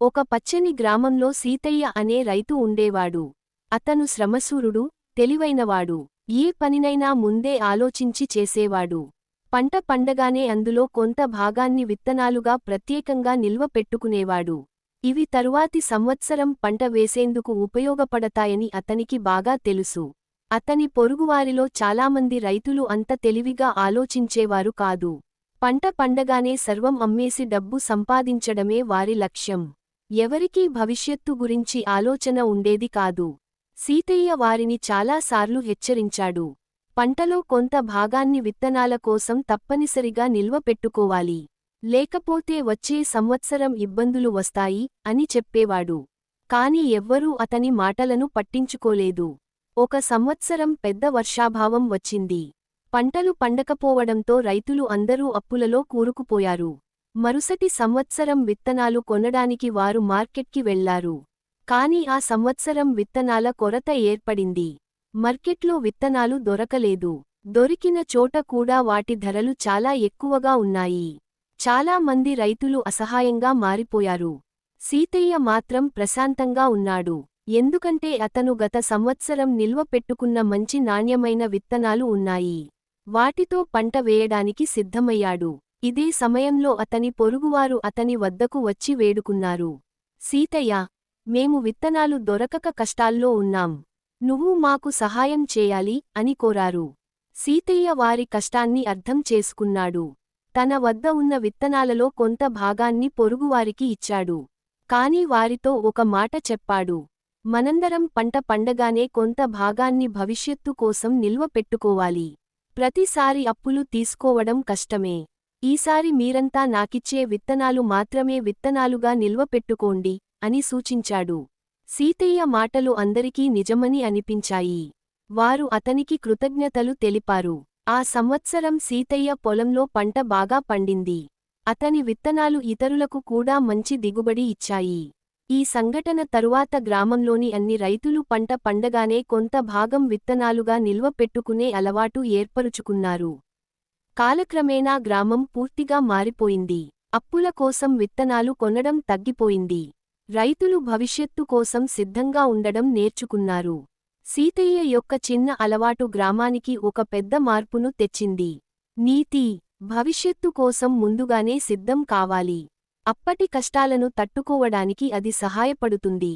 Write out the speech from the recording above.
ఒక పచ్చని గ్రామంలో సీతయ్య అనే రైతు ఉండేవాడు. అతను శ్రమశూరుడు తెలివైనవాడు. ఏ పనినైనా ముందే ఆలోచించి చేసేవాడు. పంట పండగానే అందులో కొంత భాగాన్ని విత్తనాలుగా ప్రత్యేకంగా నిల్వ పెట్టుకునేవాడు. ఇవి తరువాతి సంవత్సరం పంట వేసేందుకు ఉపయోగపడతాయని అతనికి బాగా తెలుసు. అతని పొరుగువారిలో చాలామంది రైతులు అంత తెలివిగా ఆలోచించేవారు కాదు. పంట పండగానే సర్వం అమ్మేసి డబ్బు సంపాదించడమే వారి లక్ష్యం. ఎవరికీ భవిష్యత్తు గురించి ఆలోచన ఉండేది కాదు. సీతయ్య వారిని చాలాసార్లు హెచ్చరించాడు. పంటలో కొంత భాగాన్ని విత్తనాల కోసం తప్పనిసరిగా నిల్వ పెట్టుకోవాలి. లేకపోతే వచ్చే సంవత్సరం ఇబ్బందులు వస్తాయి అని చెప్పేవాడు. కాని ఎవ్వరూ అతని మాటలను పట్టించుకోలేదు. ఒక సంవత్సరం పెద్ద వర్షాభావం వచ్చింది. పంటలు పండకపోవడంతో రైతులు అందరూ అప్పులలో కూరుకుపోయారు. మరుసటి సంవత్సరం విత్తనాలు కొనడానికి వారు మార్కెట్కి వెళ్ళారు. కాని ఆ సంవత్సరం విత్తనాల కొరత ఏర్పడింది. మార్కెట్లో విత్తనాలు దొరకలేదు. దొరికిన చోట కూడా వాటి ధరలు చాలా ఎక్కువగా ఉన్నాయి. చాలా మంది రైతులు అసహాయంగా మారిపోయారు. సీతయ్య మాత్రం ప్రశాంతంగా ఉన్నాడు. ఎందుకంటే అతను గత సంవత్సరం నిల్వ పెట్టుకున్న మంచి నాణ్యమైన విత్తనాలు ఉన్నాయి. వాటితో పంట వేయడానికి సిద్ధమయ్యాడు. ఇదే సమయంలో అతని పొరుగువారు అతని వద్దకు వచ్చి వేడుకున్నారు. సీతయ్య మేము విత్తనాలు దొరకక కష్టాల్లో ఉన్నాం. నువ్వు మాకు సహాయం చేయాలి అని కోరారు. సీతయ్య వారి కష్టాన్ని అర్థం చేసుకున్నాడు. తన వద్ద ఉన్న విత్తనాలలో కొంత భాగాన్ని పొరుగువారికి ఇచ్చాడు. కాని వారితో ఒక మాట చెప్పాడు. మనందరం పంట పండగానే కొంత భాగాన్ని భవిష్యత్తు కోసం నిల్వ పెట్టుకోవాలి. ప్రతిసారి అప్పులు తీసుకోవడం కష్టమే. ఈసారి మీరంతా నాకిచ్చే విత్తనాలు మాత్రమే విత్తనాలుగా నిల్వ పెట్టుకోండి అని సూచించాడు. సీతయ్య మాటలు అందరికీ నిజమని అనిపించాయి. వారు అతనికి కృతజ్ఞతలు తెలిపారు. ఆ సంవత్సరం సీతయ్య పొలంలో పంట బాగా పండింది. అతని విత్తనాలు ఇతరులకు కూడా మంచి దిగుబడి ఇచ్చాయి. ఈ సంఘటన తరువాత గ్రామంలోని అన్ని రైతులు పంట పండగానే కొంత భాగం విత్తనాలుగా నిల్వ పెట్టుకునే అలవాటు ఏర్పరుచుకున్నారు. కాలక్రమేణా గ్రామం పూర్తిగా మారిపోయింది. అప్పుల కోసం విత్తనాలు కొనడం తగ్గిపోయింది. రైతులు భవిష్యత్తు కోసం సిద్ధంగా ఉండడం నేర్చుకున్నారు. సీతయ్య యొక్క చిన్న అలవాటు గ్రామానికి ఒక పెద్ద మార్పును తెచ్చింది. నీతి భవిష్యత్తు కోసం ముందుగానే సిద్ధం కావాలి. అప్పటి కష్టాలను తట్టుకోవడానికి అది సహాయపడుతుంది.